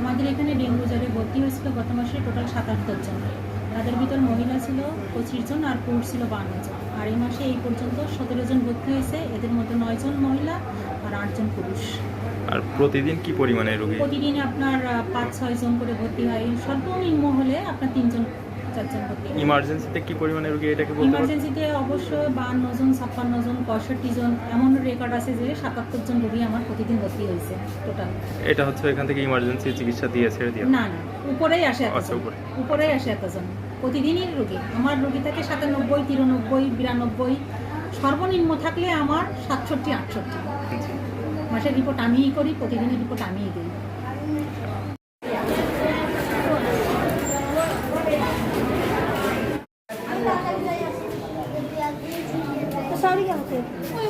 আমাদের এখানে ডেঙ্গু জ্বরে ভর্তি হয়েছিল গত মাসে টোটাল সাতাত্তর জন। তাদের ভিতর মহিলা ছিল পঁচিশ জন আর পুরুষ ছিল বান্ন জন। আর এই মাসে এই পর্যন্ত সতেরো জন ভর্তি হয়েছে। এদের মধ্যে নয় জন মহিলা আর আটজন পুরুষ। আর প্রতিদিন কি পরিমাণে রোগী? প্রতিদিন আপনার পাঁচ ছয় জন করে ভর্তি হয়। সর্বনিম্ন হলে আপনার তিনজন চারজন ইমার্জেন্সিতে কি পরিমাণে রোগী এটাকে বলতে ইমার্জেন্সিতে অবশ্য বান্ন জন ছাপ্পান্ন জন পঁয়ষট্টি জন এমন রেকর্ড আছে যে সাতাত্তর জন রোগী আমার প্রতিদিন ভর্তি হয়েছে টোটাল এটা হচ্ছে এখান থেকে ইমার্জেন্সি চিকিৎসা দিয়ে ছেড়ে দিয়ে না না উপরেই আসে আচ্ছা, উপরে। উপরেই আসে এতজন। প্রতিদিনই রোগী। আমার রোগী থাকে সাতানব্বই তিরানব্বই বিরানব্বই সর্বনিম্ন থাকলে আমার সাতষট্টি আটষট্টি। মাসের রিপোর্ট আমিই করি প্রতিদিনের রিপোর্ট আমিই দিই। 沙利亚的。